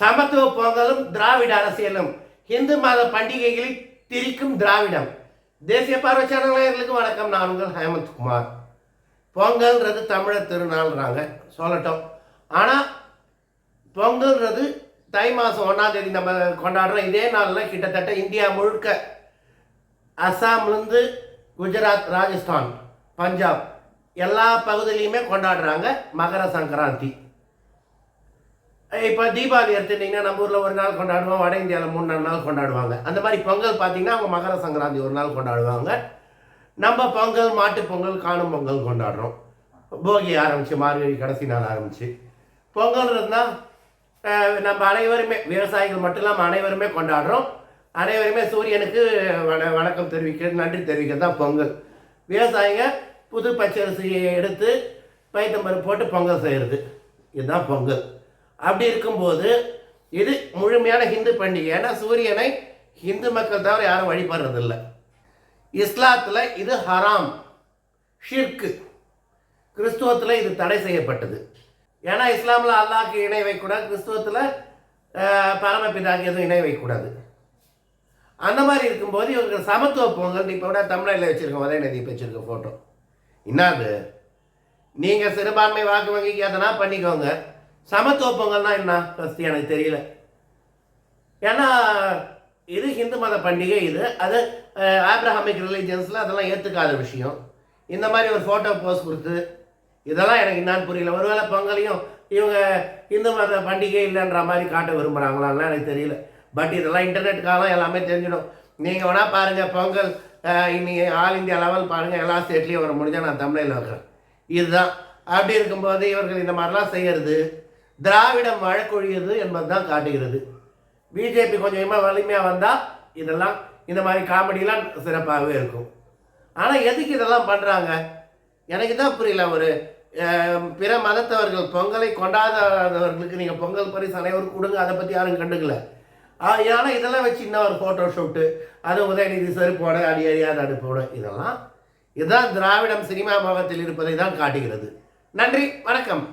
சமத்துவ பொங்கலும் திராவிட அரசியலும். இந்து மத பண்டிகைகளில் திரிக்கும் திராவிடம். தேசிய பார்வை சேனல்களுக்கு வணக்கம். நான் உங்கள் ஹேமந்த்குமார். பொங்கல்ன்றது தமிழர் திருநாள்ன்றாங்க. சொல்லட்டும். ஆனால் பொங்கல்ன்றது தை மாதம் ஒன்றாம் தேதி நம்ம கொண்டாடுறோம். இதே நாளில் கிட்டத்தட்ட இந்தியா முழுக்க அஸ்ஸாம்லேருந்து குஜராத் ராஜஸ்தான் பஞ்சாப் எல்லா பகுதியிலையுமே கொண்டாடுறாங்க மகர சங்கராந்தி. இப்போ தீபாவளி எடுத்துட்டிங்கன்னா நம்ம ஊரில் ஒரு நாள் கொண்டாடுவோம். வட இந்தியாவில் மூணு நாலு நாள் கொண்டாடுவாங்க. அந்த மாதிரி பொங்கல் பார்த்தீங்கன்னா அவங்க மகர சங்கராந்தி ஒரு நாள் கொண்டாடுவாங்க. நம்ம பொங்கல் மாட்டு பொங்கல் காணும் பொங்கல் கொண்டாடுறோம். போகி ஆரம்பிச்சு மார்கழி கடைசி நாள் ஆரம்பிச்சு. பொங்கல் இருந்தால் நம்ம அனைவருமே விவசாயிகள் மட்டும் இல்லாமல் அனைவருமே கொண்டாடுறோம். அனைவருமே சூரியனுக்கு வண வணக்கம் தெரிவிக்க நன்றி தெரிவிக்கிறது தான் பொங்கல். விவசாயிங்க புது பச்சரிசியை எடுத்து பைத்தம்பருப்பு போட்டு பொங்கல் செய்கிறது இதுதான் பொங்கல். அப்படி இருக்கும்போது இது முழுமையான ஹிந்து பண்டிகை. ஏன்னா சூரியனை ஹிந்து மக்கள் தவிர யாரும் வழிபடுறதில்ல. இஸ்லாத்தில் இது ஹராம் ஷிர்கு கிறிஸ்துவத்தில் இது தடை செய்யப்பட்டது. ஏன்னா இஸ்லாமில் அல்லாஹ்க்கு இணை வைக்கக்கூடாது கிறிஸ்துவத்தில் பரமபிதாக்கு எதுவும் இணை வைக்கக்கூடாது. அந்த மாதிரி இருக்கும்போது இவங்க சமத்துவ பொங்கல் இப்போ கூட தமிழில் வச்சுருக்கோம் உதயநிதி வச்சுருக்க ஃபோட்டோ என்னது? நீங்கள் சிறுபான்மை வாக்கு வங்கிக்கு எதனா பண்ணிக்கோங்க. சமத்துவ பொங்கல்னா என்ன ஃபஸ்ட்டு எனக்கு தெரியல. ஏன்னா இது ஹிந்து மத பண்டிகை இது. அது ஆப்ரஹாமிக் ரிலீஜியன்ஸில் அதெல்லாம் ஏற்றுக்காத விஷயம். இந்த மாதிரி ஒரு ஃபோட்டோ போஸ் கொடுத்து இதெல்லாம் எனக்கு என்னான்னு புரியல. ஒருவேளை பொங்கலையும் இவங்க இந்து மத பண்டிகை இல்லைன்ற மாதிரி காட்ட விரும்புகிறாங்களான்லாம் எனக்கு தெரியல. பட் இதெல்லாம் இன்டர்நெட் காலம் எல்லாமே தெரிஞ்சிடும். நீங்கள் வேணால் பாருங்கள் பொங்கல் இன்றைக்கி இன்னைக்கு ஆல் இந்தியா லெவல் பாருங்கள் எல்லா ஸ்டேட்லேயும் வர முடிஞ்சால் நான் தமிழில் வைக்கிறேன். இதுதான். அப்படி இருக்கும்போது இவர்கள் இந்த மாதிரிலாம் செய்கிறது திராவிடம் வழக்கொழியது என்பது தான் காட்டுகிறது பிஜேபி கொஞ்சம் கொஞ்சமாக வலிமையாக வந்தால் இதெல்லாம் இந்த மாதிரி காமெடிலாம் சிறப்பாகவே இருக்கும். ஆனால் எதுக்கு இதெல்லாம் பண்ணுறாங்க எனக்கு தான் புரியல ஒரு பிற மதத்தவர்கள் பொங்கலை கொண்டாடாதவர்களுக்கு நீங்கள் பொங்கல் பரிசு அனைவரும் கொடுங்க அதை பற்றி யாரும் கண்டுக்கல. ஆனால் இதெல்லாம் வச்சு இன்னும் ஒரு ஃபோட்டோ ஷூட்டு அது உதயநிதி செருப்போட அடி அறியாத அடுப்போட இதெல்லாம் இதுதான் திராவிடம் சினிமா பாகத்தில் இருப்பதை தான் காட்டுகிறது. நன்றி வணக்கம்.